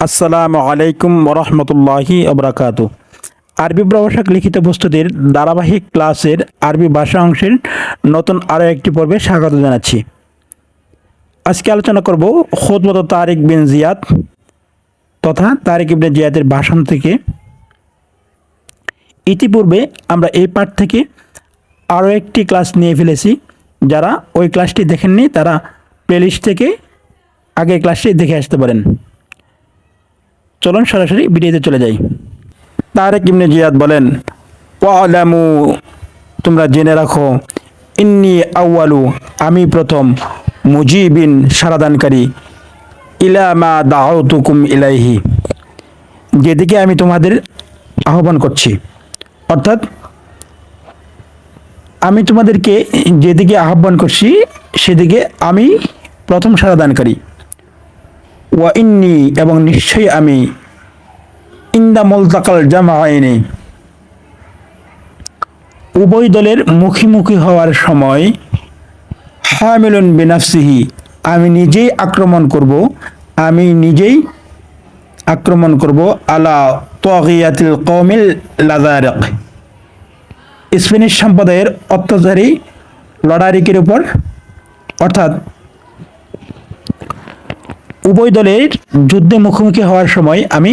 আসসালামু আলাইকুম রহমতুল্লাহি আবরাকাত আরবি প্রভাষক লিখিত প্রস্তুতির ধারাবাহিক ক্লাসের আরবি ভাষা অংশের নতুন আরও একটি পর্বে স্বাগত জানাচ্ছি। আজকে আলোচনা করব খোদমত তারিক বিন জিয়াদ তথা তারিক ইবনে জিয়াদের ভাষণ থেকে। ইতিপূর্বে আমরা এই পাঠ থেকে আরও একটি ক্লাস নিয়ে ফেলেছি। যারা ওই ক্লাসটি দেখেননি, তারা প্লেলিস্ট থেকে আগের ক্লাসটি দেখে আসতে পারেন। চলুন সরাসরি ভিডিওতে চলে যাই। তারেক ইবনে জিয়াদ বলেন, ওয়ালামু, তোমরা জেনে রাখো, ইন্নি আউয়ালু, আমি প্রথম মুজিবিন সারাদানকারী ইলামা দাউতুকুম ইলাইহি, যেদিকে আমি তোমাদের আহ্বান করছি। অর্থাৎ, আমি তোমাদেরকে যেদিকে আহ্বান করছি, সেদিকে আমি প্রথম সারাদানকারী। ওয়া ইন্নি এবং নিশ্চয়ই আমি ইন্দা মোলতাকাল জামা আইনে উভয় দলের মুখোমুখি হওয়ার সময় হামিলুন বিনাফসিহি, আমি নিজেই আক্রমণ করব, আমি নিজেই আক্রমণ করব আলা তগিয়াতিল কৌমিল লাজারক স্পেনিশ সম্প্রদায়ের অত্যাচারী লড়ারিকের উপর, অর্থাৎ উভয় দলের যুদ্ধে মুখোমুখি হওয়ার সময় আমি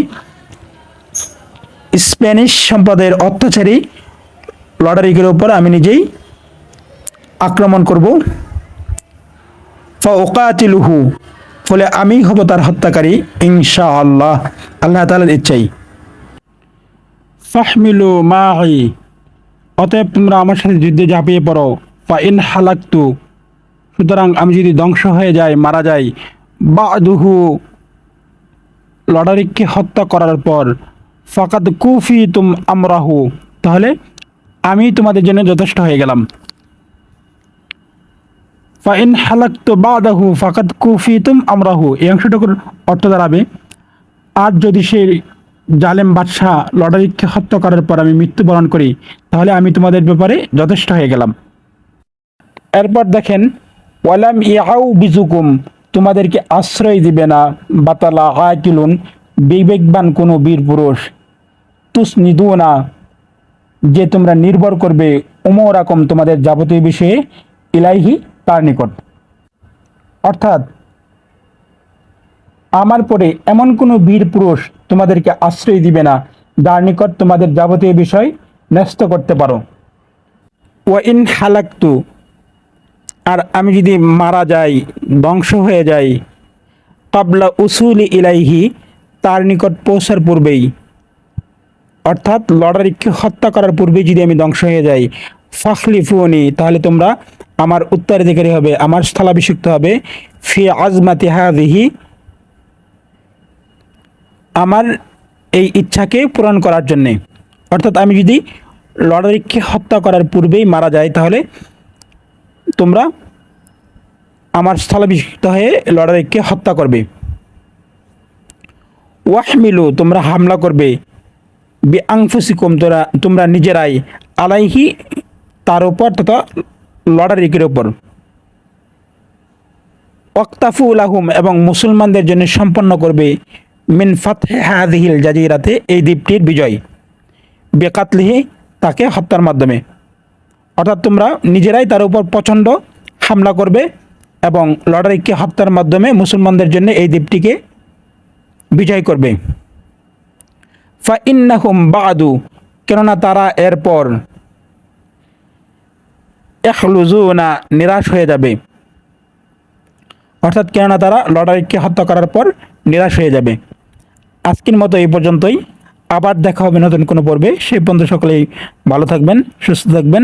স্প্যানিশ সম্প্রদায়ের অত্যাচারী লড়ারিকের উপর আমি নিজেই আক্রমণ করব। ওকাতিলুহু ফলে আমি হব তার হত্যাকারী ইনশা আল্লাহ আল্লাহ তালার ইচ্ছাই। ফাহমিলু মাহি অতএব তোমরা আমার সাথে যুদ্ধে ঝাঁপিয়ে পড়ো। ফা ইন হালাক্তু, সুতরাং আমি যদি ধ্বংস হয়ে যাই, মারা যাই বা দুহু লড়ারিককে হত্যা করার পর, ফাকাদ কুফি তুম আমরাহু তাহলে আমি তোমাদের জন্য যথেষ্ট হয়ে গেলাম। ফাইন হালাক্ত বাদাহু ফাকাদ কুফি তুম আমরাহু এই অংশটুকুর অর্থ দাঁড়াবে আর যদি সে জালেম বাদশাহ লড়ারিককে হত্যা করার পর আমি মৃত্যুবরণ করি, তাহলে আমি তোমাদের ব্যাপারে যথেষ্ট হয়ে গেলাম। এরপর দেখেন, ওয়ালাম ইয়াউ বিজুকুম তোমাদেরকে আশ্রয় দিবে না। বাতালা আকিলুন বিবেকবান কোনো বীর পুরুষ। তুস নিদু না যে তোমরা নির্ভর করবে রকম তোমাদের যাবতীয় বিষয়ে, ইলাইহি তার নিকট। অর্থাৎ, আমার পরে এমন কোনো বীর পুরুষ তোমাদেরকে আশ্রয় দিবে না, যার নিকট তোমাদের যাবতীয় বিষয় ন্যস্ত করতে পারো। ও ইন হালাক্তু আর আমি যদি মারা যাই, ধ্বংস হয়ে যাই কাবলা উসুলি ইলাইহি, তার নিকট পৌঁছার পূর্বেই। অর্থাৎ লড়ারিকে হত্যা করার পূর্বেই যদি আমি ধ্বংস হয়ে যাই, ফাখলিফুনি, তাহলে তোমরা আমার উত্তরাধিকারী হবে, আমার স্থলাভিষিক্ত হবে। ফি আজমাতি হাদিহি আমার এই ইচ্ছাকে পূরণ করার জন্যে। অর্থাৎ আমি যদি লড়ারিকে হত্যা করার পূর্বেই মারা যাই, তাহলে তোমরা আমার স্থলাভিষিক্ত হয়ে লড়াইকে হত্যা করবে। ওয়াহমিলু, তোমরা হামলা করবে। বি আংফুসিকুম তোরা, তোমরা নিজেরাই আলাইহি তার উপর তথা লড়ারিকের উপর। ওক্তাফুল আহুম এবং মুসলমানদের জন্য সম্পন্ন করবে। মিন ফাতহে হাদিহিল জাজিরাতে, এই দ্বীপটির বিজয়। বেকাতলিহি তাকে হত্যার মাধ্যমে। অর্থাৎ তোমরা নিজেরাই তার উপর প্রচণ্ড হামলা করবে এবং লড়াইকে হত্যার মাধ্যমে মুসলমানদের জন্য এই দ্বীপটিকে বিজয় করবে। ফা ইন্নাহুম বাদু কেননা তারা এরপর না নিরাশ হয়ে যাবে। অর্থাৎ কেননা তারা লড়াইকে হত্যা করার পর নিরাশ হয়ে যাবে। আজকের মতো এই পর্যন্তই। আবার দেখা হবে নতুন কোনো পর্বে। সেই পর্যন্ত সকলেই ভালো থাকবেন, সুস্থ থাকবেন।